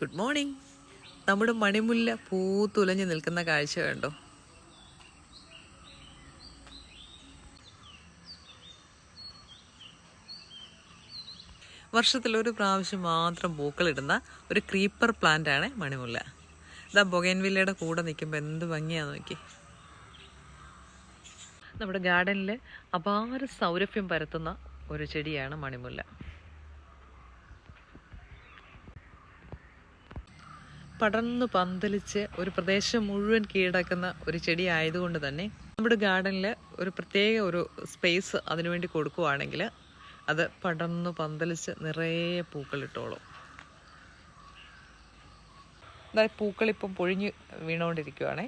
Good morning നമ്മുടെ മണിമുല്ല പൂത്തുലഞ്ഞു നിൽക്കുന്ന കാഴ്ച കണ്ടോ? വർഷത്തിൽ ഒരു പ്രാവശ്യം മാത്രം പൂക്കളിടുന്ന ഒരു ക്രീപ്പർ പ്ലാന്റ് ആണ് മണിമുല്ല. ഇതാ ബൊഗൈൻവില്ലയുടെ കൂടെ നിൽക്കുമ്പോൾ എന്ത് ഭംഗിയാന്ന് നോക്കി. നമ്മുടെ ഗാർഡനിൽ അപാര സൗരഭ്യം പരത്തുന്ന ഒരു ചെടിയാണ് മണിമുല്ല. പടർന്ന് പന്തലിച്ച് ഒരു പ്രദേശം മുഴുവൻ കീഴടക്കുന്ന ഒരു ചെടി ആയതുകൊണ്ട് തന്നെ നമ്മുടെ ഗാർഡനിൽ ഒരു പ്രത്യേക ഒരു സ്പേസ് അതിനുവേണ്ടി കൊടുക്കുവാണെങ്കിൽ അത് പടർന്നു പന്തലിച്ച് നിറയെ പൂക്കളിട്ടോളും അതായത് പൂക്കളിപ്പം പൊഴിഞ്ഞ് വീണുകൊണ്ടിരിക്കുവാണേ